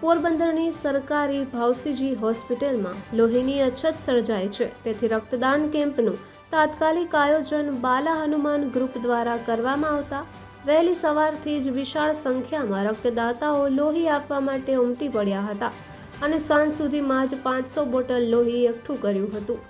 પોરબંદરની સરકારી ભાવસીજી હોસ્પિટલમાં લોહીની અછત સર્જાય છે. તેથી રક્તદાન કેમ્પનું તાત્કાલિક આયોજન બાલા હનુમાન ગ્રુપ દ્વારા કરવામાં આવતા વહેલી સવારથી જ વિશાળ સંખ્યામાં રક્તદાતાઓ લોહી આપવા માટે ઉમટી પડ્યા હતા અને સાંજ સુધીમાં જ પાંચસો બોટલ લોહી એકઠું કર્યું હતું.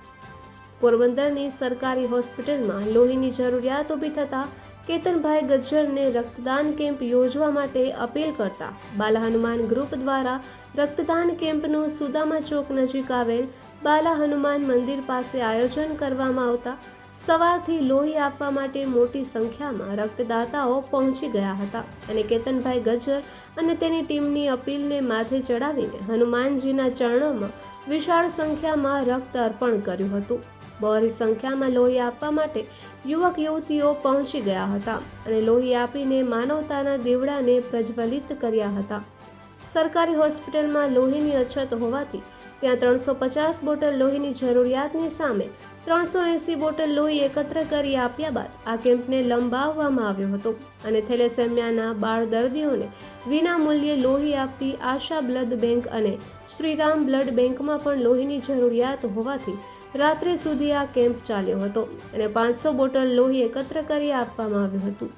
પોરબંદરની સરકારી હોસ્પિટલમાં લોહીની જરૂરિયાત ઊભી થતાં કેતનભાઈ ગજ્જરને રક્તદાન કેમ્પ યોજવા માટે અપીલ કરતા બાલા હનુમાન ગ્રુપ દ્વારા રક્તદાન કેમ્પનું સુદામા ચોક નજીક આવેલ બાલા હનુમાન મંદિર પાસે આયોજન કરવામાં આવતા સવારથી લોહી આપવા માટે મોટી સંખ્યામાં રક્તદાતાઓ પહોંચી ગયા હતા અને કેતનભાઈ ગજ્જર અને તેની ટીમની અપીલને માથે ચડાવીને હનુમાનજીના ચરણોમાં વિશાળ સંખ્યામાં રક્ત અર્પણ કર્યું હતું. બહોળી સંખ્યામાં લોહી આપવા માટે યુવક યુવતીઓ પહોંચી ગયા હતા અને લોહી આપીને માનવતાના દીવડાને પ્રજ્વલિત કર્યા હતા. સરકારી હોસ્પિટલમાં લોહીની અછત હોવાથી ત્યાં ત્રણસો પચાસ બોટલ લોહીની જરૂરિયાતની સામે ત્રણસો એંસી બોટલ લોહી એકત્ર કરી આપ્યા બાદ આ કેમ્પને લંબાવવામાં આવ્યો હતો અને થેલેસેમિયાના બાળ દર્દીઓને વિના મૂલ્યે લોહી આપતી આશા બ્લડ બેંક અને શ્રીરામ બ્લડ બેંકમાં પણ લોહીની જરૂરિયાત હોવાથી રાત્રે સુધી આ કેમ્પ ચાલ્યો હતો અને પાંચસો બોટલ લોહી એકત્ર કરી આપવામાં આવ્યું હતું.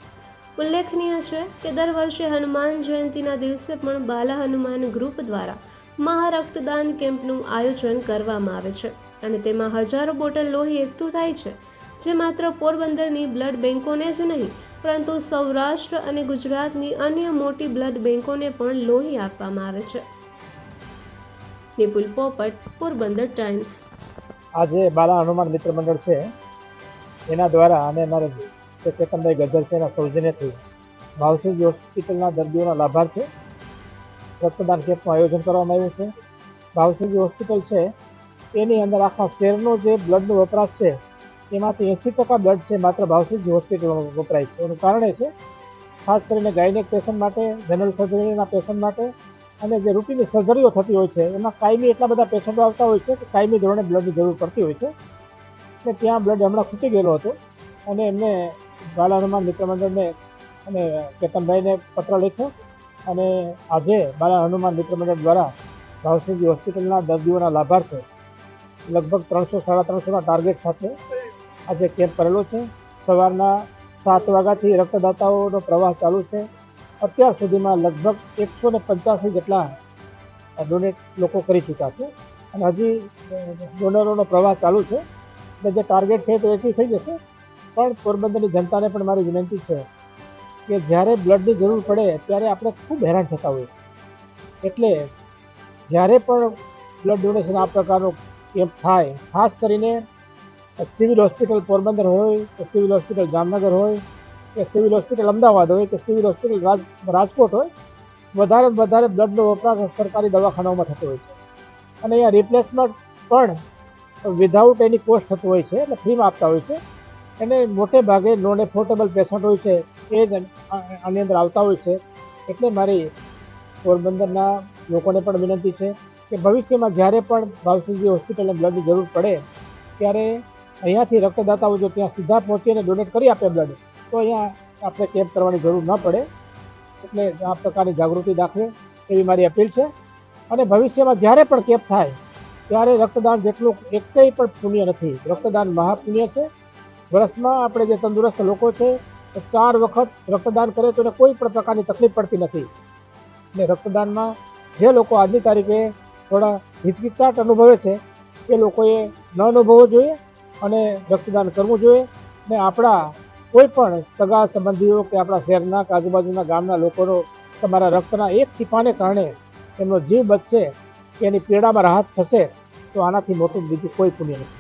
ઉલ્લેખનીય છે કે દર વર્ષે હનુમાન જયંતિના દિવસે પણ બાલા હનુમાન ગ્રુપ દ્વારા મહારક્તદાન કેમ્પનું આયોજન કરવામાં આવે છે અને તેમાં હજારો બોટલ લોહી એકઠું થાય છે, જે માત્ર પોરબંદરની બ્લડ બેંકોને જ નહીં, પરંતુ સૌરાષ્ટ્ર અને ગુજરાતની અન્ય મોટી બ્લડ બેંકોને પણ લોહી આપવામાં આવે છે. નિપુલ પોપટ, પોરબંદર ટાઈમ્સ. આજે બાલા હનુમાન મિત્ર મંડળ છે. એના દ્વારા અને અમારે ચેતનભાઈ ગજર છે એના સૌજન્યથી ભાવસિંહ હોસ્પિટલના દર્દીઓના લાભાર્થે રક્તદાન કેમ્પનું આયોજન કરવામાં આવ્યું છે. ભાવસિંહજી હોસ્પિટલ છે, એની અંદર આખા શહેરનો જે બ્લડનો વપરાશ છે, એમાંથી એંસી ટકા બ્લડ છે માત્ર ભાવસિંહજી હોસ્પિટલમાં વપરાય છે. એનું કારણ છે, ખાસ કરીને ગાયનેક પેશન્ટ માટે જનરલ સર્જરીના પેશન્ટ માટે, અને જે રૂટીનની સર્જરીઓ થતી હોય છે, એમાં કાયમી એટલા બધા પેશન્ટો આવતા હોય છે કે કાયમી ધોરણે બ્લડની જરૂર પડતી હોય છે. એટલે ત્યાં બ્લડ હમણાં ખૂટી ગયેલો હતો અને એમને બાલા હનુમાન મિત્ર અને કેતનભાઈને પત્ર લખ્યો. અને આજે મારા હનુમાન મિત્ર મંડળ દ્વારા ભાવસિંહજી હોસ્પિટલના દર્દીઓના લાભાર્થે લગભગ ત્રણસો, સાડા ત્રણસોના ટાર્ગેટ સાથે આજે કેમ્પ કરેલો છે. સવારના સાત વાગ્યાથી રક્તદાતાઓનો પ્રવાહ ચાલુ છે. અત્યાર સુધીમાં લગભગ એકસો ને પંચ્યાસી જેટલા ડોનેટ લોકો કરી ચૂક્યા છે અને હજી ડોનરોનો પ્રવાહ ચાલુ છે. એટલે જે ટાર્ગેટ છે તો એથી થઈ જશે. પણ પોરબંદરની જનતાને પણ મારી વિનંતી છે કે જ્યારે બ્લડની જરૂર પડે ત્યારે આપણે ખૂબ હેરાન થતા હોઈએ. એટલે જ્યારે પણ બ્લડ ડોનેશન આ પ્રકારનો કેમ્પ થાય, ખાસ કરીને સિવિલ હોસ્પિટલ પોરબંદર હોય, કે સિવિલ હોસ્પિટલ જામનગર હોય, કે સિવિલ હોસ્પિટલ અમદાવાદ હોય, કે સિવિલ હોસ્પિટલ રાજકોટ હોય, વધારે વધારે બ્લડનો વપરાશ સરકારી દવાખાનાઓમાં થતો હોય છે. અને અહીંયા રિપ્લેસમેન્ટ પણ વિધાઉટ એની કોસ્ટ થતું હોય છે, એટલે ફ્રીમાં આપતા હોય છે. એને મોટે ભાગે નોન એફોર્ડેબલ પેશન્ટ હોય છે, એ જ આની અંદર આવતા હોય છે. એટલે મારી પોરબંદરના લોકોને પણ વિનંતી છે કે ભવિષ્યમાં જ્યારે પણ ભાવસિંહજી હોસ્પિટલને બ્લડની જરૂર પડે, ત્યારે અહીંયાથી રક્તદાતાઓ જો ત્યાં સીધા પહોંચીને ડોનેટ કરી આપે બ્લડ તો અહીંયા આપણે કેમ્પ કરવાની જરૂર ન પડે. એટલે આ પ્રકારની જાગૃતિ દાખવે એવી મારી અપીલ છે. અને ભવિષ્યમાં જ્યારે પણ કેમ્પ થાય, ત્યારે રક્તદાન જેટલું એકેય પણ પુણ્ય નથી. રક્તદાન મહાપુણ્ય છે. વર્ષમાં આપણે જે તંદુરસ્ત લોકો છે, એ ચાર વખત રક્તદાન કરે તો એને કોઈ પણ પ્રકારની તકલીફ પડતી નથી. ને રક્તદાનમાં જે લોકો આજની તારીખે થોડા હિચકિચાટ અનુભવે છે, એ લોકોએ ન અનુભવવો જોઈએ અને રક્તદાન કરવું જોઈએ. ને આપણા કોઈ પણ સગા સંબંધીઓ કે આપણા શહેરના કે આજુબાજુના ગામના લોકોનો તમારા રક્તના એક ટીપાને કારણે એમનો જીવ બચશે કે એની પીડામાં રાહત થશે, તો આનાથી મોટું બીજું કોઈ પુણ્ય નથી.